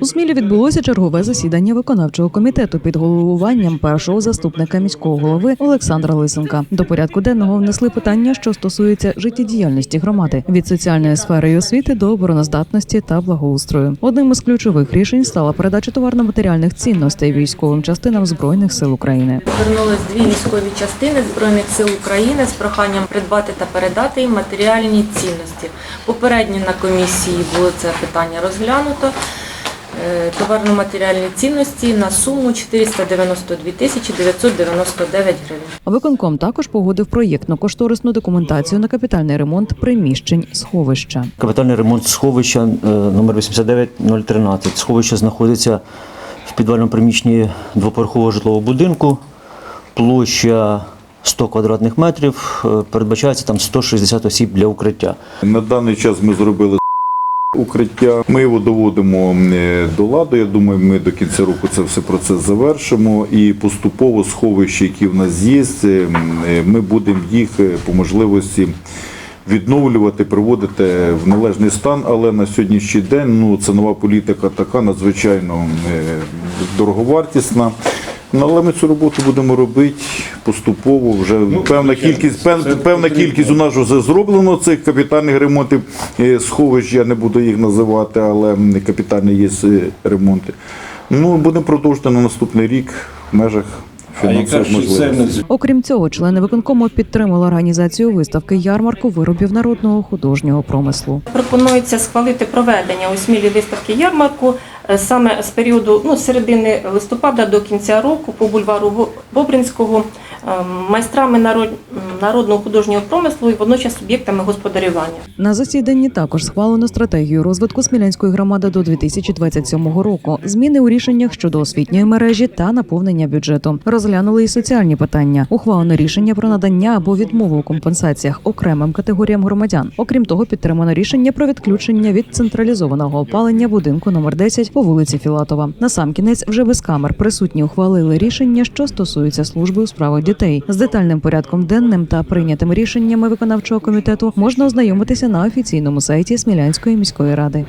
У Смілі відбулося чергове засідання виконавчого комітету під головуванням першого заступника міського голови Олександра Лисенка. До порядку денного внесли питання, що стосуються життєдіяльності громади від соціальної сфери і освіти до обороноздатності та благоустрою. Одним із ключових рішень стала передача товарно-матеріальних цінностей військовим частинам збройних сил України. Звернулись дві військові частини Збройних сил України з проханням придбати та передати їм матеріальні цінності. Попередньо на комісії було це питання розглянуто. Е, Товарно-матеріальні цінності на суму 492 тисячі 999 гривень. Виконком також погодив проєктно-кошторисну документацію на капітальний ремонт приміщень сховища. Капітальний ремонт сховища е, номер 89013. Сховище знаходиться в підвальному приміщенні двоповерхового житлового будинку. Площа 100 квадратних метрів. Е, Передбачається там 160 осіб для укриття. На даний час ми зробили укриття. Ми його доводимо е, до ладу. Я думаю, ми до кінця року це все процес завершимо. І поступово сховища, які в нас є, е, ми будемо їх е, по можливості. Відновлювати, приводити в належний стан, але на сьогоднішній день ну цінова політика така надзвичайно е, дороговартісна. Ну, але ми цю роботу будемо робити поступово. Вже певна кількість, пев- певна кількість у нас вже зроблено цих капітальних ремонтів е, сховищ. Я не буду їх називати, але капітальні є е, ремонти. Ну будемо продовжувати на наступний рік в межах Окрім цього, члени виконкому підтримали організацію виставки ярмарку виробів народного художнього промислу. Пропонується схвалити проведення у Смілі виставки ярмарку саме з періоду ну, середини листопада до кінця року по бульвару Бо- Бобринського е, майстрами народ- народного художнього промислу і водночас суб'єктами господарювання. На засіданні також схвалено стратегію розвитку Смілянської громади до 2027 року, зміни у рішеннях щодо освітньої мережі та наповнення бюджету. Розглянули і соціальні питання. Ухвалено рішення про надання або відмову у компенсаціях окремим категоріям громадян. Окрім того, підтримано рішення про відключення від централізованого опалення будинку номер 10 по вулиці Філатова. Насамкінець вже без камер присутні ухвалили рішення, що стосуються служби у справах дітей. З детальним порядком денним та прийнятими рішеннями виконавчого комітету можна ознайомитися на офіційному сайті Смілянської міської ради.